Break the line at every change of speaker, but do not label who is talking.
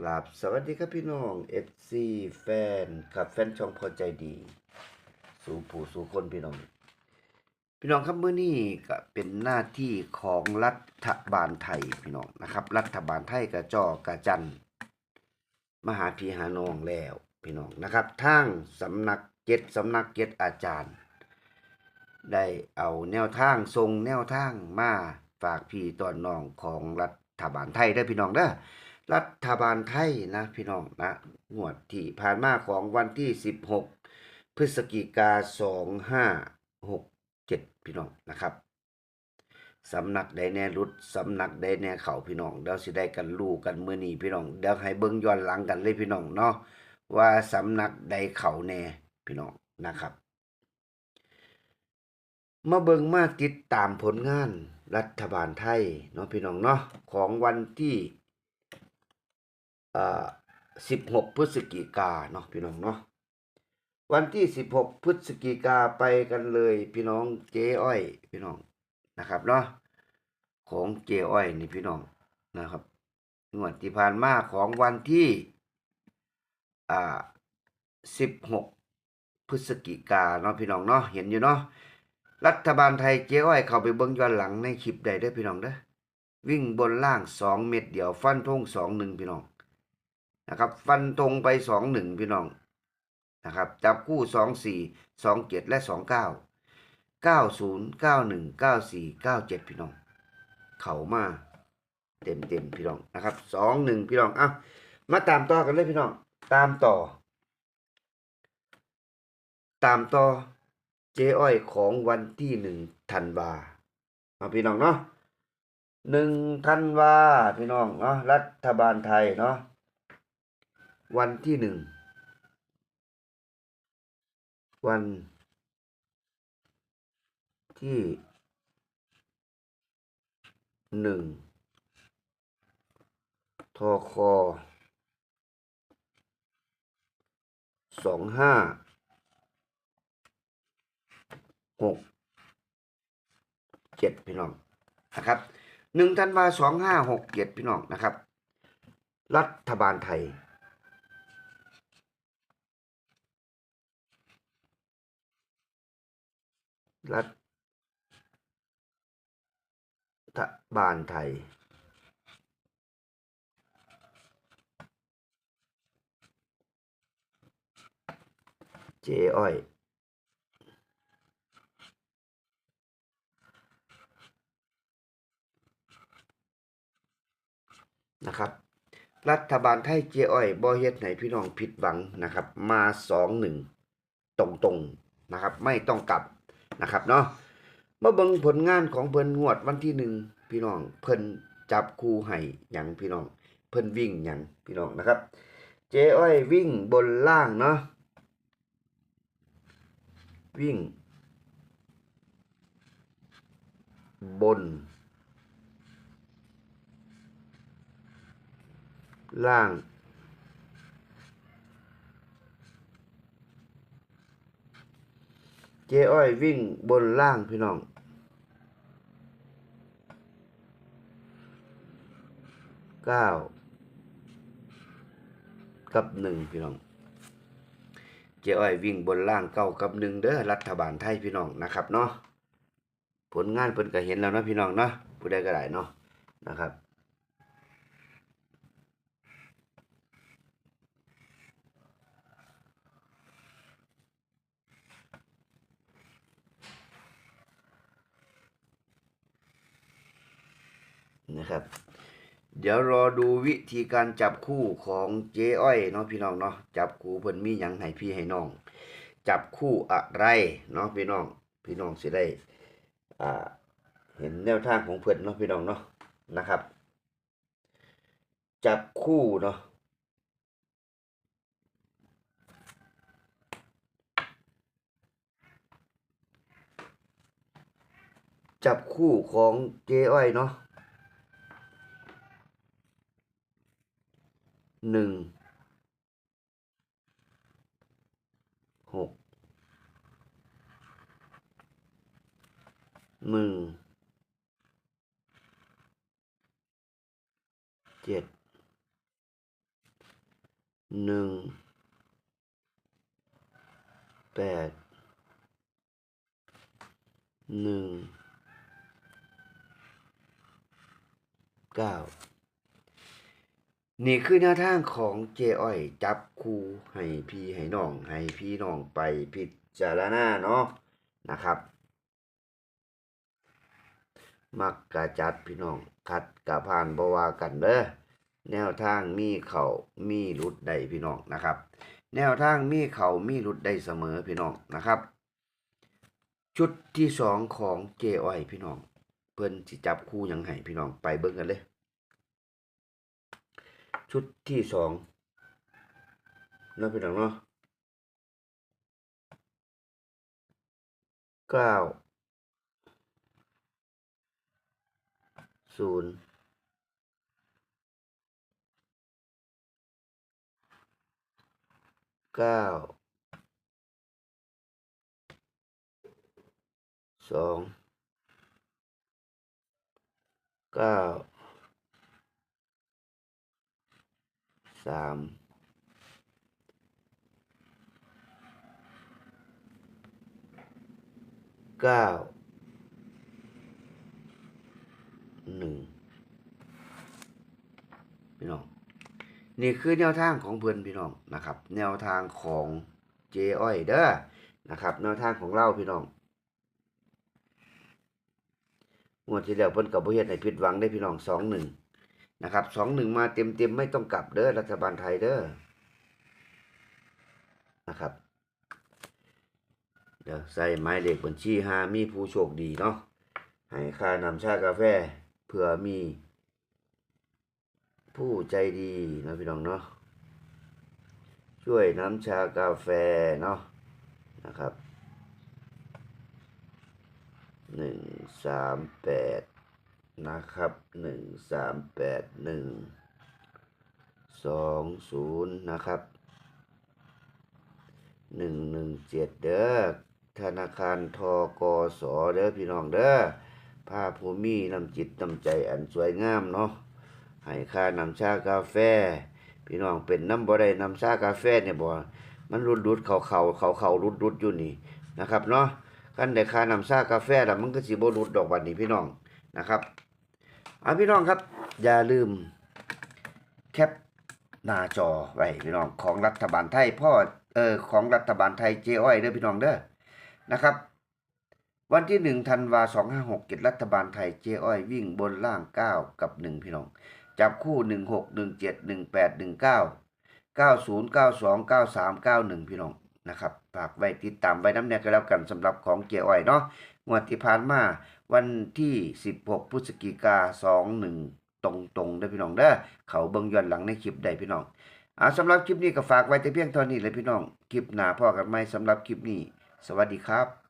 กราบสวัสดีครับพี่น้อง FC แฟนครับแฟนช่องพอใจดี สู่ผู้สู่คนพี่น้อง พี่น้องครับเมื้อนี้ก็เป็นหน้าที่ของรัฐบาลไทยพี่น้องนะครับ รัฐบาลไทยกระจอกระจัน มหาพีหานองแล้วพี่น้องนะครับทางสำนักเจ็ดสำนักเจ็ดอาจารย์ ได้เอาแนวทางทรงแนวทางมาฝากพี่ตอนน้องของรัฐบาลไทยเด้พี่น้องเด้อ รัฐบาลไทยนะพี่น้องนะงวดที่ผ่านมาของวันที่ 16 พฤศจิกา 2567 พี่น้องนะครับสำนักใดแน่รุดสำนักใดแน่เขาพี่น้องเดี๋ยวสิได้กันรู้กันมื้อนี้พี่น้องเดี๋ยวให้เบิ่งย้อนหลังกันเลยพี่น้องเนาะว่าสำนักใดเขาแน่พี่น้องนะครับมาเบิ่งมาติดตามผลงานรัฐบาลไทยเนาะพี่น้องเนาะของวันที่ อ่า16พฤศจิกาเนาะพี่น้องเนาะวันที่16พฤศจิกาไปกันเลยพี่น้องเจ๊อ้อย พี่น้องนะครับเนาะของเจ๊อ้อยนี่พี่น้องนะครับงวดที่ผ่านมาของวันที่อ่า16พฤศจิกาเนาะพี่น้องเนาะเห็นอยู่เนาะรัฐบาลไทยเจ๊อ้อยเข้าไปเบิ่งย้อนหลังในคลิปใดเด้อพี่น้องเด้อวิ่งบนล่างสองเม็ดเดียวฟันธงสองหนึ่งพี่น้อง นะครับ ฟันธงไปสองหนึ่งพี่น้องนะครับจับคู่สองสี่สองเจ็ดและสองเก้าเก้าศูนย์เก้าหนึ่งเก้าสี่เก้าเจ็ดพี่น้อง เข้ามาเต็มเต็มพี่น้องนะครับสองหนึ่งพี่น้องเอ้ามาตามต่อกันเลยพี่น้อง ตามต่อ ตามต่อเจ๊อ้อยของวันที่หนึ่งธันวาเอาพี่น้องเนาะหนึ่งธันวาพี่น้องเนาะรัฐบาลไทยเนาะ วันที่หนึ่ง วันที่หนึ่งทอคอสองห้าหกเจ็ดพี่น้องนะครับหนึ่งธันวาสองห้าหกเจ็ดพี่น้องนะครับ รัฐบาลไทย รัฐบาลไทย เจ๊อ้อยนะครับ รัฐบาลไทยเจอ้อยบ่เฮ็ดให้พี่น้องผิดหวังนะครับ มาสองหนึ่งตรงๆนะครับ ไม่ต้องกลับ นะครับเนาะมาเบิ่งผลงานของเพิ่นงวดวันที่หนึ่งพี่น้อง เพิ่นจับคู่ให้หยังพี่น้อง เพิ่นวิ่งหยังพี่น้องนะครับ เจอ้อยวิ่งบนล่างเนาะวิ่ง บน ล่าง จ๊อ้อยวิ่งบนล่างพี่น้องเก้ากับหนึ่งพี่น้อง เจ๊อ้อยวิ่งบนล่างเก้ากับหนึ่งเด้อรัฐบาลไทยพี่น้องนะครับเนาะผลงานเพิ่นก็เห็นแล้วนะพี่น้องเนาะผู้ใดก็ได้เนาะนะครับ นะครับ เดี๋ยวรอดูวิธีการจับคู่ของเจ๊อ้อยเนาะพี่น้องเนาะจับคู่เพิ่นมีหยังให้พี่ให้น้อง จับคู่อะไรเนาะพี่น้อง พี่น้องสิได้อ่าเห็นแนวทางของเพิ่นเนาะพี่น้องเนาะนะครับ จับคู่เนาะจับคู่ของเจ๊อ้อยเนาะ หนึ่งหกหนึ่งเจ็ดหนึ่งแปดหนึ่งเก้า นี่คือแนวทางของเจอ้อยจับคู่ให้พี่ให้น้อง ให้พี่น้องไปพิจารณาเนาะนะครับ มักกะจัดพี่น้องคัดกะผ่านบวากันเด้อแนวทางมีเขามีหลุดได้พี่น้องนะครับ แนวทางมีเขามีหลุดได้เสมอพี่น้องนะครับ ชุดที่สองของเจอ้อยพี่น้อง เพิ่นสิจับคู่ยังให้พี่น้องไปเบิ่งกันเลย ชุดที่สองนาะพี่น้องเนาะเก้าศูนย์เก้าสองเก้า สามเก้าหนึ่งพี่น้อง นี่คือแนวทางของเพื่อนพี่น้องนะครับ แนวทางของเจอ้อยเด้อนะครับ แนวทางของเราพี่น้องงวดที่แล้วเพิ่นกับบ่เฮ็ดให้ผิดหวังได้พี่น้องสองหนึ่ง นะครับสองหนึ่งมาเต็มเต็มๆไม่ต้องกลับเด้อรัฐบาลไทยเด้อนะครับ เดี๋ยวใส่หมายเลขบัญชีหามีผู้โชคดีเนาะให้ค่านำชากาแฟเผื่อมี ผู้ใจดีนะพี่น้องเนาะช่วยน้ำชากาแฟเนาะนะครับหนึ่งสามแปด นะครับหนึ่งสามแปดหนึ่งสองศูนย์นะครับหนึ่งหนึ่งเจ็ดเด้อธนาคารทกสเด้อพี่น้องเด้อภาภูมิน้ำจิตน้ำใจอันสวยงามเนาะให้ค่าน้ำชากาแฟ พี่น้องเป็นน้ำบ่ได้น้ำชากาแฟเนี่ยบ่มันรุดรุดเขาเขาเขาเขารุดรุดอยู่นี่นะครับเนาะคันได้ค่าน้ำชากาแฟแล้วมันก็สิบ่รุดดอกบัดนี้พี่น้องนะครับ เอาพี่น้องครับ อย่าลืมแคปหน้าจอไว้พี่น้องของรัฐบาลไทยพ่อเออของรัฐบาลไทยเจอ้อยเด้อพี่น้องเด้อนะครับ วันที่หนึ่งธันวาสองห้าหกเจ็ดรัฐบาลไทยเจอ้อยวิ่งบนล่างเก้ากับหนึ่งพี่น้อง จับคู่หนึ่งหกหนึ่งเจ็ดหนึ่งแปดหนึ่งเก้าเก้าศูนย์เก้าสองเก้าสามเก้าหนึ่งพี่น้องนะครับฝากไว้ติดตามไว้น้ำแน่ก็แล้วกันสำหรับของเกียร์อ้อยเนาะ งวดที่ผ่านมาวันที่สิบหกพฤศจิกาสองหนึ่งตรงตรงๆเด้พี่น้องเด้อเขาเบิ่งย้อนหลังในคลิปได้พี่น้องอ่าสำหรับคลิปนี้ก็ฝากไว้แต่เพียงเท่านี้เลยพี่น้อง คลิปหน้าพ่อกันไหมสำหรับคลิปนี้ สวัสดีครับ